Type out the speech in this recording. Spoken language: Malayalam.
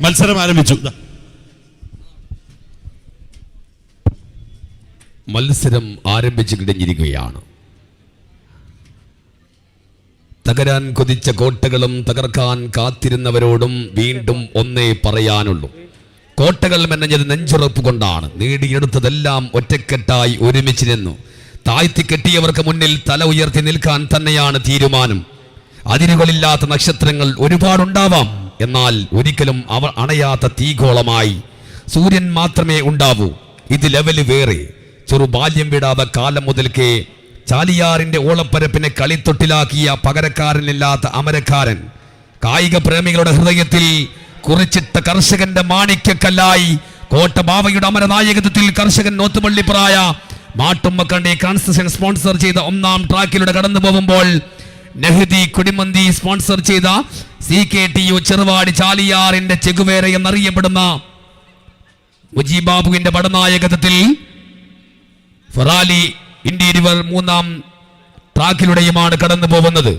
മത്സരം ആരംഭിച്ചു. മത്സരം ആരംഭിച്ചു കഴിഞ്ഞിരിക്കുകയാണ്. തകരാൻ കൊതിച്ച കോട്ടകളും തകർക്കാൻ കാത്തിരുന്നവരോടും വീണ്ടും ഒന്നേ പറയാനുള്ളൂ. കോട്ടകൾ മെനഞ്ഞത് നെഞ്ചുറപ്പ് കൊണ്ടാണ്. നേടിയെടുത്തതെല്ലാം ഒറ്റക്കെട്ടായി ഒരുമിച്ച് നിന്നു. താഴ്ത്തി കെട്ടിയവർക്ക് മുന്നിൽ തല ഉയർത്തി നിൽക്കാൻ തന്നെയാണ് തീരുമാനം. അതിരുകളില്ലാത്ത നക്ഷത്രങ്ങൾ ഒരുപാടുണ്ടാവാം. എന്നാൽ ഒരിക്കലും അവ അണയാത്ത തീഗോളമായി സൂര്യൻ മാത്രമേ ഉണ്ടാവൂ. ഇത് ലെവൽ വേറെ. ചെറു ബാല്യം വിടാതെ കാലം മുതൽക്കേ ചാലിയാറിന്റെ ഓളപ്പരപ്പിനെ കളിത്തൊട്ടിലാക്കിയ പകരക്കാരനില്ലാത്ത അമരക്കാരൻ കായിക പ്രേമികളുടെ ഹൃദയത്തിൽ കുറിച്ചിട്ട കർഷകന്റെ മാണിക്യക്കല്ലായി കോട്ടബാവയുടെ അമരനായകത്വത്തിൽ കർഷകൻ നോത്തുപള്ളിപ്പറായ മാട്ടുമ്മക്കണ്ടി കൺസ്ട്രക്ഷൻ സ്പോൺസർ ചെയ്ത ഒന്നാം ട്രാക്കിലൂടെ കടന്നു പോകുമ്പോൾ നെഹ്ദി കുടിമന്തി സ്പോൺസർ ചെയ്ത C K T U Cheruvadi ചാലിയാറിന്റെ Che Guevara എന്നറിയപ്പെടുന്ന മുജീബാബുവിന്റെ പടനായകത്വത്തിൽ ഫറാലി ഇന്ത്യരിവർ മൂന്നാം ട്രാക്കിലൂടെയുമാണ് കടന്നു പോകുന്നത്